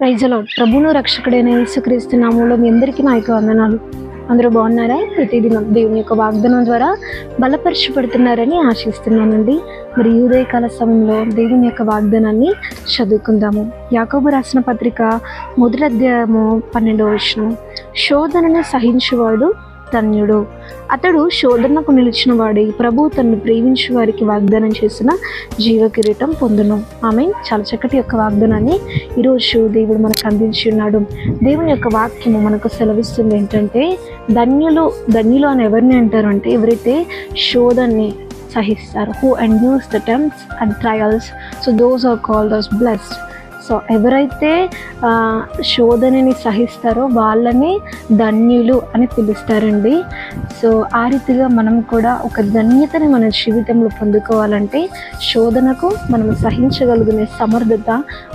ప్రైజలో ప్రభును రక్షకుడైన యేసుక్రీస్తు నామంలో మీ అందరికీ నా యొక్క వందనాలు. అందరూ బాగున్నారా? ప్రతిదినం దేవుని యొక్క వాగ్దానం ద్వారా బలపరచబడుతున్నారని ఆశిస్తున్నానండి. మరి ఉదయకాల సమయంలో దేవుని యొక్క వాగ్దానాన్ని చదువుకుందాము. యాకోబు రాసిన పత్రిక మొదటి అధ్యాయము పన్నెండవ విషయం శోధనను సహించువాడు ధన్యుడు. అతడు శోధనకు నిలిచిన వాడి ప్రభు తనను ప్రేమించు వారికి వాగ్దానం చేసిన జీవ కిరీటం పొందును. ఆమె చాలా చక్కటి యొక్క వాగ్దానాన్ని ఈరోజు దేవుడు మనకు అందించి ఉన్నాడు. దేవుని యొక్క వాక్యము మనకు సెలవిస్తుంది ఏంటంటే ధన్యులు ధన్యులు అని ఎవరిని అంటారు అంటే ఎవరైతే శోధన్ని సహిస్తారు who endures the టెమ్స్ and trials so those are called those blessed so ఎవరైతే శోధనని సహిస్తారో వాళ్ళని ధన్యులు అని పిలుస్తారండి. సో ఆ రీతిగా మనం కూడా ఒక ధన్యతని మన జీవితంలో పొందుకోవాలంటే శోధనకు మనం సహించగలుగునే సమర్థత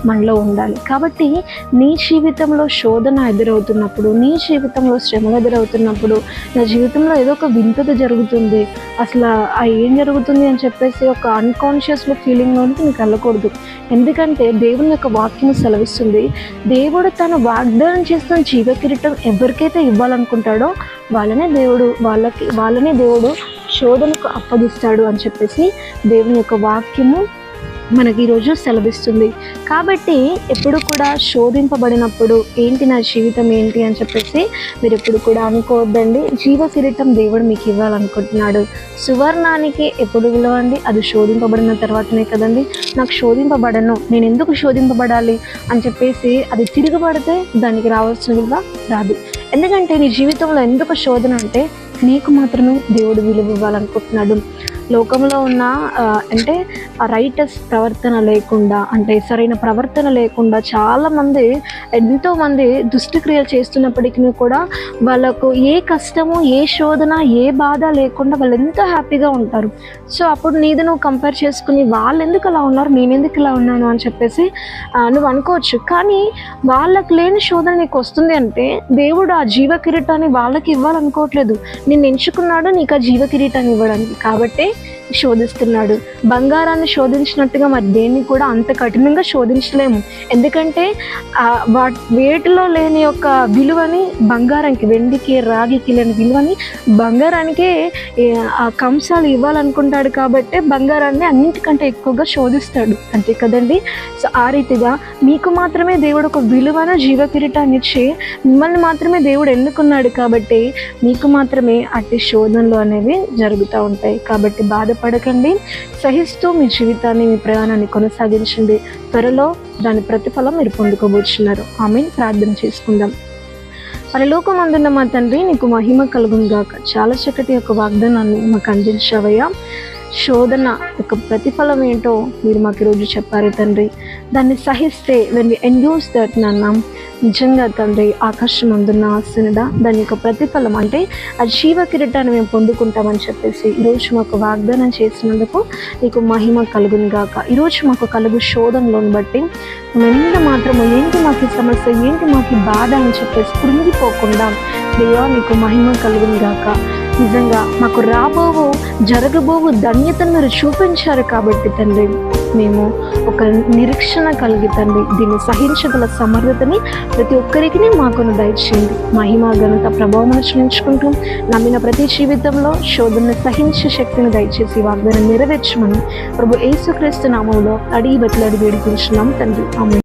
మనలో ఉండాలి. కాబట్టి నీ జీవితంలో శోధన ఎదురవుతున్నప్పుడు నీ జీవితంలో శ్రమ ఎదురవుతున్నప్పుడు నా జీవితంలో ఏదో ఒక వింతత జరుగుతుంది. అసలు ఆ ఏం జరుగుతుంది అని చెప్పేసి ఒక అన్కాన్షియస్లో ఫీలింగ్లోనికి నీకు వెళ్ళకూడదు. ఎందుకంటే దేవుని యొక్క వాక్యం సెలవిస్తుంది. దేవుడు తను వాగ్దానం చేస్తున్న జీవ కిరీటం ఎవరికైతే ఇవ్వాలనుకుంటాడో వాళ్ళనే దేవుడు వాళ్ళకి వాళ్ళనే దేవుడు శోధనకు అప్పగిస్తాడు అని చెప్పేసి దేవుని యొక్క వాక్యము మనకి ఈరోజు సెలవిస్తుంది. కాబట్టి ఎప్పుడు కూడా శోధింపబడినప్పుడు ఏంటి నా జీవితం ఏంటి అని చెప్పేసి మీరు ఎప్పుడు కూడా అనుకోవద్దండి. జీవ కిరీటం దేవుడు మీకు ఇవ్వాలనుకుంటున్నాడు. సువర్ణానికి ఎప్పుడు విలువండి? అది శోధింపబడిన తర్వాతనే కదండి. నాకు శోధింపబడను. నేను ఎందుకు శోధింపబడాలి అని చెప్పేసి అది తిరగబడితే దానికి రావాల్సిన విలువ రాదు. ఎందుకంటే నీ జీవితంలో ఎందుకు శోధన అంటే నీకు మాత్రమే దేవుడు విలువ ఇవ్వాలనుకుంటున్నాడు. లోకంలో ఉన్న అంటే రైటర్స్ రైటస్ ప్రవర్తన లేకుండా అంటే సరైన ప్రవర్తన లేకుండా చాలామంది ఎంతోమంది దుష్టక్రియలు చేస్తున్నప్పటికీ కూడా వాళ్ళకు ఏ కష్టము ఏ శోధన ఏ బాధ లేకుండా వాళ్ళు ఎంతో హ్యాపీగా ఉంటారు. సో అప్పుడు నీది నువ్వు కంపేర్ చేసుకుని వాళ్ళు ఎందుకు అలా ఉన్నారు నేను ఎందుకు ఇలా ఉన్నాను అని చెప్పేసి నువ్వు అనుకోవచ్చు. కానీ వాళ్ళకి లేని శోధన నీకు వస్తుంది అంటే దేవుడు ఆ జీవ కిరీటాన్ని వాళ్ళకి ఇవ్వాలనుకోవట్లేదు. నిన్ను ఎంచుకున్నాడు నీకు ఆ జీవ కిరీటాన్ని ఇవ్వడానికి. కాబట్టి శోధిస్తున్నాడు. బంగారాన్ని శోధించినట్టుగా మరి దేన్ని కూడా అంత కఠినంగా శోధించలేము. ఎందుకంటే ఆ వా వేటిలో లేని యొక్క విలువని బంగారానికి వెండికి రాగికి లేని విలువని బంగారానికే ఆ కంసాలు ఇవ్వాలనుకుంటాడు కాబట్టి బంగారాన్ని అన్నింటికంటే ఎక్కువగా శోధిస్తాడు. అంతే కదండి? సో ఆ రీతిగా మీకు మాత్రమే దేవుడు ఒక విలువైన జీవ కిరీటాన్ని ఇచ్చి మిమ్మల్ని మాత్రమే దేవుడు ఎన్నుకున్నాడు కాబట్టి మీకు మాత్రమే అట్టి శోధనలు అనేవి జరుగుతూ ఉంటాయి. కాబట్టి బాధపడకండి. సహిస్తూ మీ జీవితాన్ని మీ ప్రయాణాన్ని కొనసాగించండి. త్వరలో దాని ప్రతిఫలం మీరు పొందుకోబోతున్నారు ఆమె ప్రార్థన చేసుకుందాం. పరలోకమందున్న మా తండ్రి నీకు మహిమ కలుగునుగాక. చాలా చక్కటి యొక్క వాగ్దానాన్ని మాకు అందించావయ్యా. శోధన యొక్క ప్రతిఫలం ఏంటో మీరు మాకు ఈరోజు చెప్పారు తండ్రి. దాన్ని సహిస్తే వెన్ వి ఎండ్యూస్ దట్ నాన్న నిజంగా తండ్రి ఆకాశం అందున్న ఆసనుడ దాని యొక్క ప్రతిఫలం అంటే ఆ జీవ కిరీటాన్ని మేము పొందుకుంటామని చెప్పేసి ఈరోజు మాకు వాగ్దానం చేసినందుకు నీకు మహిమ కలుగును గాక. ఈరోజు మాకు కలుగు శోధనలోని బట్టి ఎంత మాత్రము ఏంటి మాకు ఈ సమస్య ఏంటి మాకు బాధ అని చెప్పేసి కృంగిపోకుండా దేవా నీకు మహిమ కలుగును గాక. నిజంగా మాకు రాబోవు జరగబోవు ధన్యతను మీరు చూపించారు కాబట్టి తండ్రి. మేము ఒక నిరీక్షణ కలిగి తండ్రి దీన్ని సహించగల సమర్థతని ప్రతి ఒక్కరికి మాకును దయచేయండి. మహిమ ఘనత ప్రభావం అనుసరించుకుంటూ నమ్మిన ప్రతి జీవితంలో శోధనను సహించే శక్తిని దయచేసి వాగ్దానం నెరవేర్చమని ప్రభు యేసుక్రీస్తు నామంలో అడిగి బతులు అడిగి వేడుకుంటున్నాం తండ్రి. ఆమె